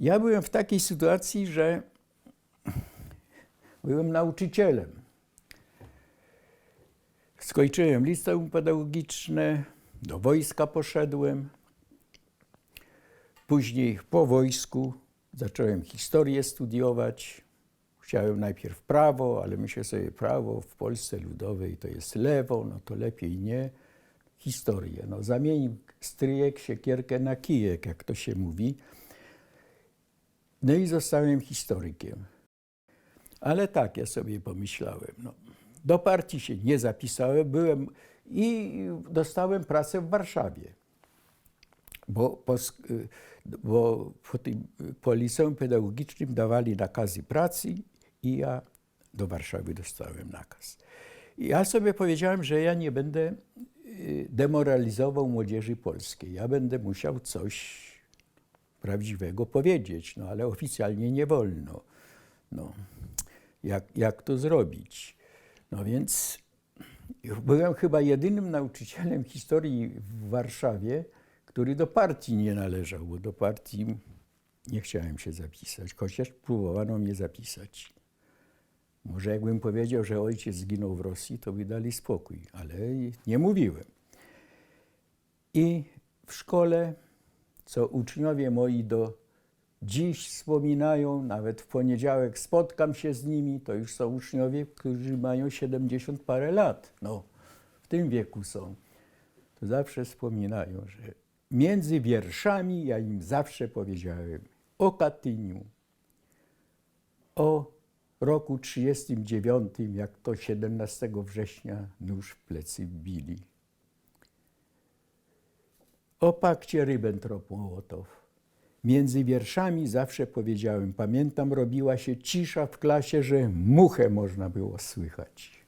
Ja byłem w takiej sytuacji, że byłem nauczycielem. Skończyłem liceum pedagogiczne, do wojska poszedłem. Później po wojsku zacząłem historię studiować. Chciałem najpierw prawo, ale myślę sobie, prawo w Polsce Ludowej to jest lewo, no to lepiej nie. Historię. No, zamienił stryjek siekierkę na kijek, jak to się mówi. No i zostałem historykiem. Ale tak, ja sobie pomyślałem, no, do partii się nie zapisałem, byłem i dostałem pracę w Warszawie. Bo po, bo po, tym, po liceum pedagogicznym dawali nakazy pracy i ja do Warszawy dostałem nakaz. Ja sobie powiedziałem, że ja nie będę y, demoralizował młodzieży polskiej. Ja będę musiał coś prawdziwego powiedzieć, no ale oficjalnie nie wolno. No, jak, jak to zrobić? No więc byłem chyba jedynym nauczycielem historii w Warszawie, który do partii nie należał, bo do partii nie chciałem się zapisać, chociaż próbowano mnie zapisać. Może jakbym powiedział, że ojciec zginął w Rosji, to by dali spokój, ale nie mówiłem. I w szkole, co uczniowie moi do dziś wspominają, nawet w poniedziałek spotkam się z nimi, to już są uczniowie, którzy mają 70 parę lat. No, w tym wieku są. To zawsze wspominają, że między wierszami ja im zawsze powiedziałem o Katyniu, o roku 39, jak to 17 września nóż w plecy wbili. O pakcie Ribbentrop-Mołotow. Między wierszami zawsze powiedziałem, pamiętam, robiła się cisza w klasie, że muchę można było słychać.